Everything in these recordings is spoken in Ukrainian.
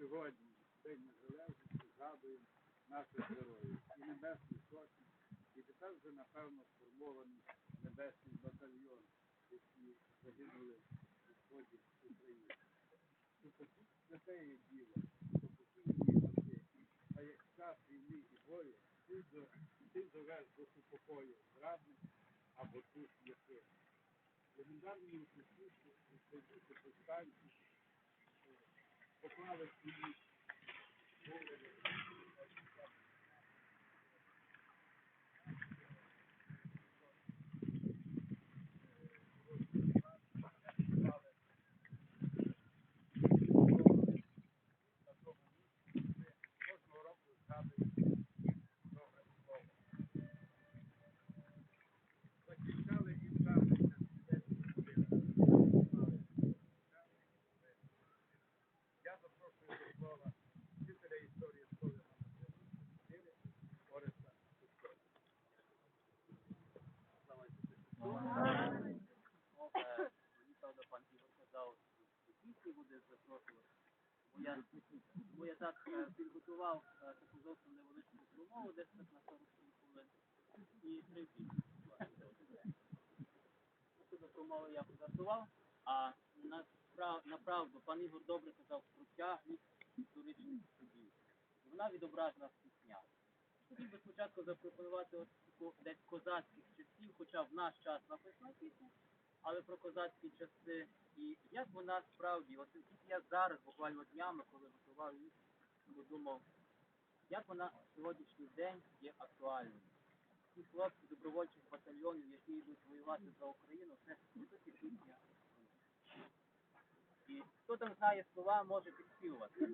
сьогодні, День Незалежності, згадуємо наших героїв і Небесний Сотні, і тепер вже, напевно, сформований Небесний батальйон, які загинули у сході України. Такі є діло, роки, а як час війни і бою, ти до ти довез до супокою зрадник або тут єси. Легендарні утисниці, українські повстанці, е, поклали свої бо я так е, підготував е, таку зовсім невеличку промову, десь так на 47 хвилин. І три пісні. Щодо промови я пожартував, а направду пан Ігор добре казав про тягність історичних подій. Вона відображена в піснях. Хотів би спочатку запропонувати от десь козацьких часів, хоча в наш час написана пісня, але про козацькі часи. І як вона справді, от я зараз, буквально днями, коли готував її, подумав, як вона в сьогоднішній день є актуальною. Ті хлопці добровольчих батальйонів, які йдуть воювати за Україну, це не пісня. І хто там знає слова, може підспівувати.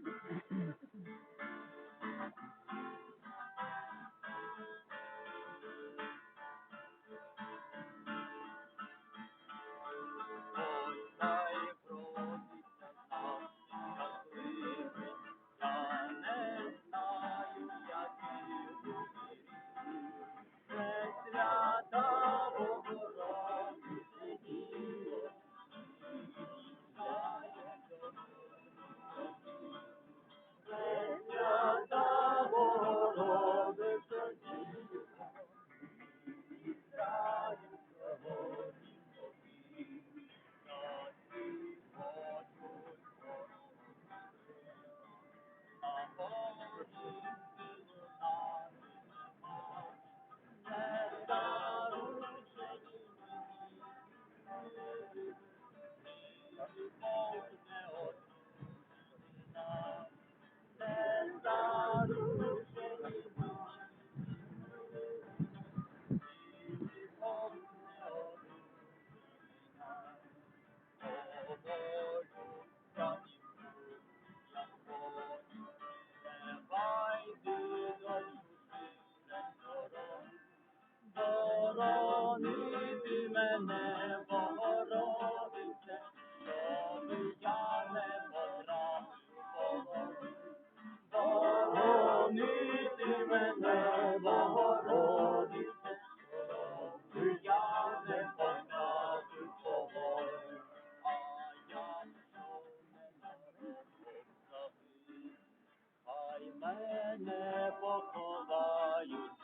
Хай мене поховаються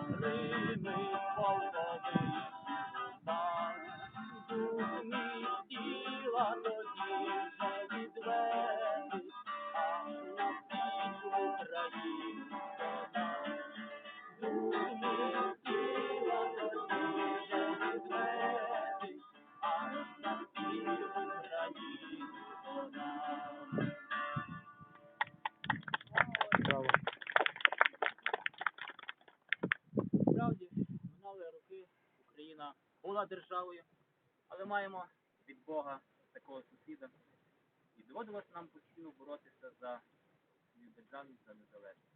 Lead me for the Україна була державою, але маємо від Бога такого сусіда. І доводилось нам постійно боротися за державність, за незалежність.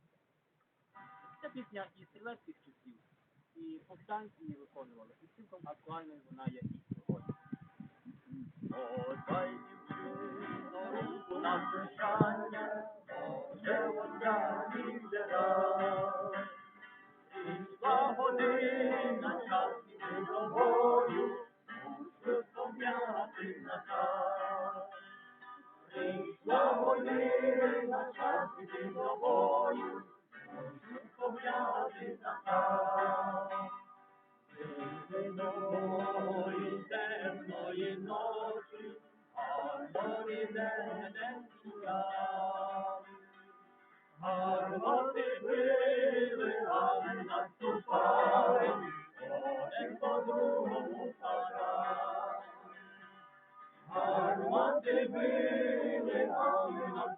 Ця пісня і стрілецьких часів, і повстанці її виконували, і цілком актуальною вона є і сьогодні. Одай дівчино руку на прощання, вже час час іти до бою, мушу пом'яти назад. Прийди до бою темної ночі, а зорі не чекай. Гармати били, а не наступали, один по другому падали. Гармати били, а не наступали,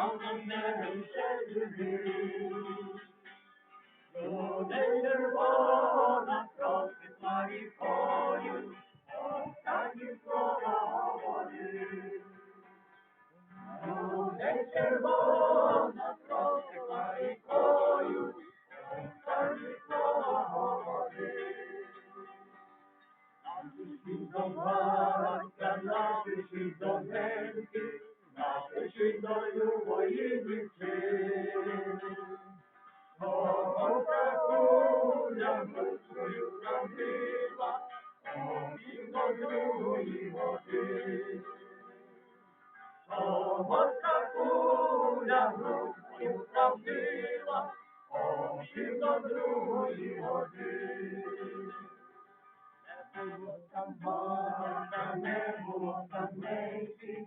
а на мене ще живий. Люди червона просить рікою, останні слова говори. Люди червона просить рікою, останні слова говори. Напиши до батька, напиши до неньки, напиши до любої дівчини. Того пракуля мудрою зробила, обіг до другої години. Того пракуля мудрою зробила, обіг до другої години. Не було там Марка, не було там Несі,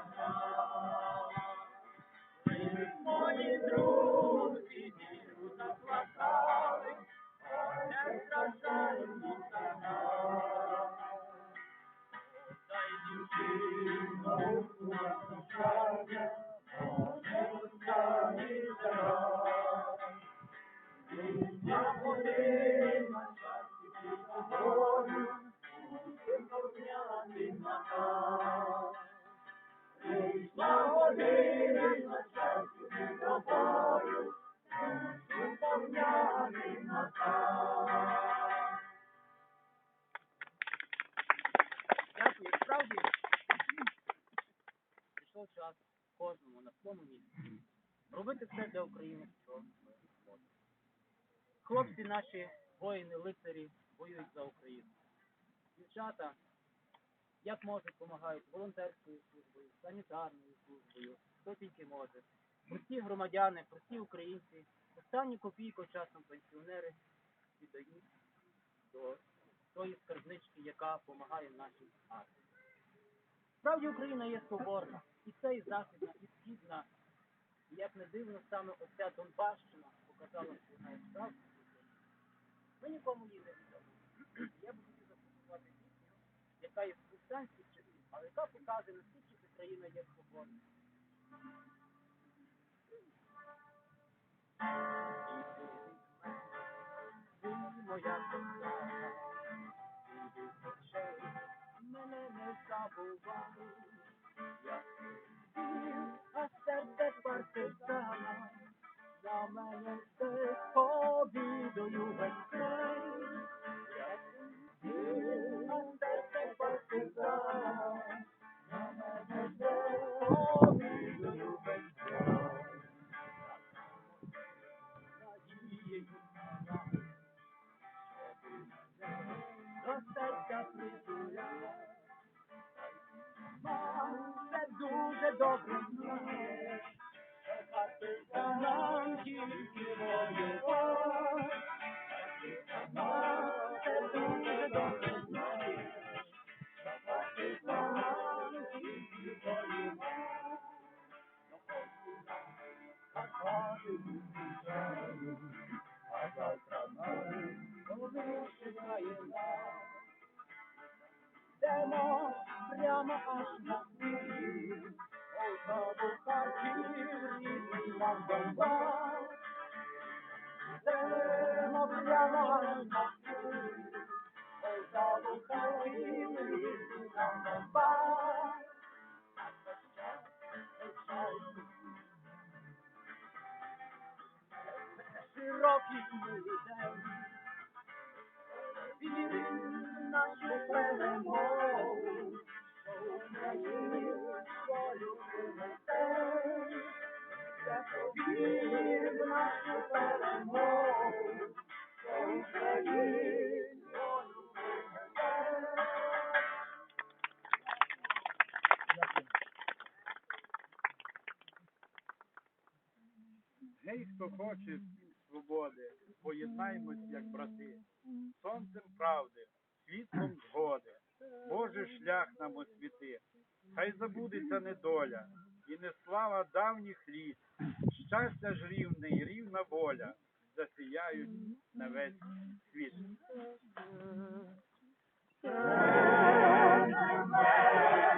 час кожному на своєму місці робити все для України, що ми можемо. Хлопці наші, воїни, лицарі, воюють за Україну. Дівчата, як можуть, допомагають волонтерською службою, санітарною службою, хто тільки може. Прості громадяни, прості українці, останні копійку часом пенсіонери віддають до тої скарбнички, яка допомагає нашій армії. Справді Україна є соборна, і це і західна, і східна. І як не дивно, саме оця Донбащина показала, вона є. Ми нікому її не віддамо. Я б хотів запропонувати пісню, яка є з християнських часів, але яка показує, наскільки Україна є свободна. Моя мене не забувай. Я спів, а серце партизана, за мене ти побідою добре знає, що партизанам тільки воювати. Це дуже добре знає, що партизанам тільки воювати. Карпати зустрічаю, а завтра нам коли чекає нас. Йдемо прямо аж на Харків, нам Україні. Гей, хто хоче свободи, поєднаймось, як брати, сонцем правди, світлом згоди, Боже шлях нам освіти, хай забудеться недоля, і не слава давніх літ, щастя ж рівне і рівна воля, засіяють на весь світ. Слава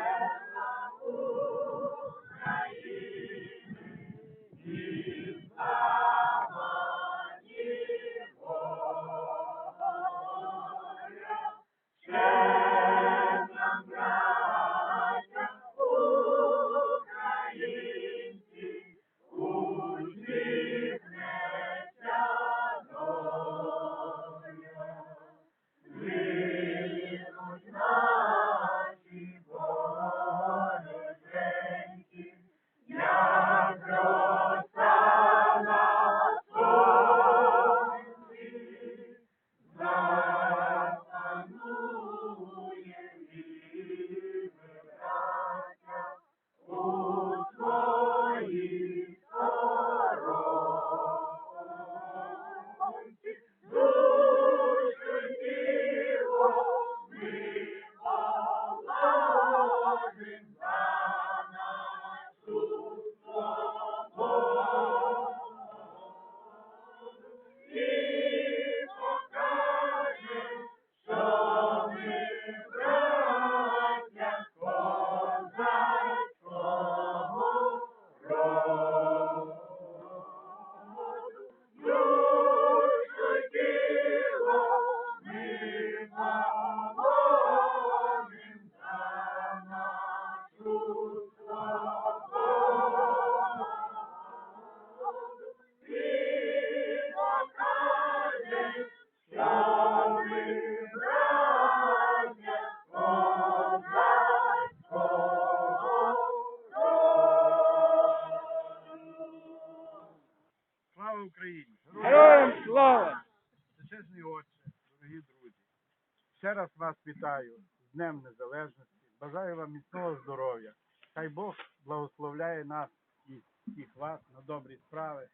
ще раз вас вітаю з Днем Незалежності. Бажаю вам міцного здоров'я. Хай Бог благословляє нас і всіх вас на добрі справи.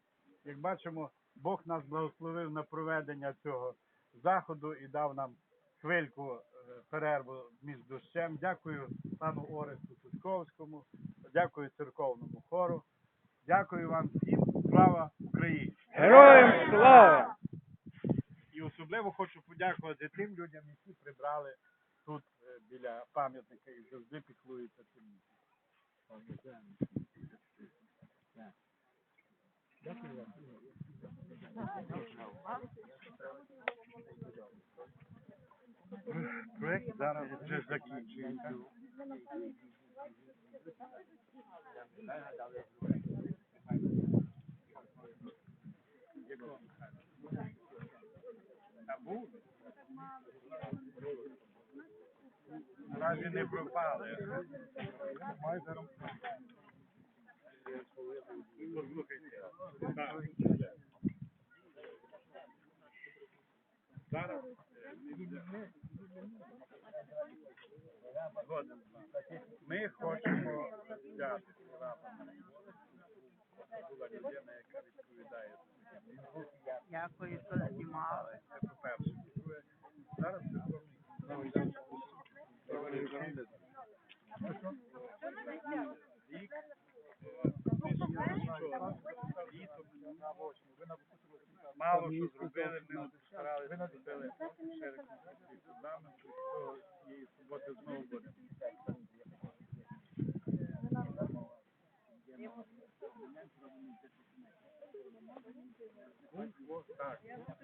Як бачимо, Бог нас благословив на проведення цього заходу і дав нам хвильку е, перерву між дощем. Дякую пану Оресту Сучковському, дякую церковному хору. Дякую вам всім. Слава Україні! Героям слава! Особливо хочу подякувати тим людям, які прибрали тут е, біля пам'ятника і завжди піклуються цим. Дякую. Проект зараз вже закінчується. Якого? Наразі не пропали. Зараз. Ми хочемо взяти була людина, яка відповідає. Дякую, що знімали. Це по-перше. По-друге, Зараз рік Мало що зробили, ми старалися зробили ще реконструкцію фундаменту, і цієї суботи знову будемо.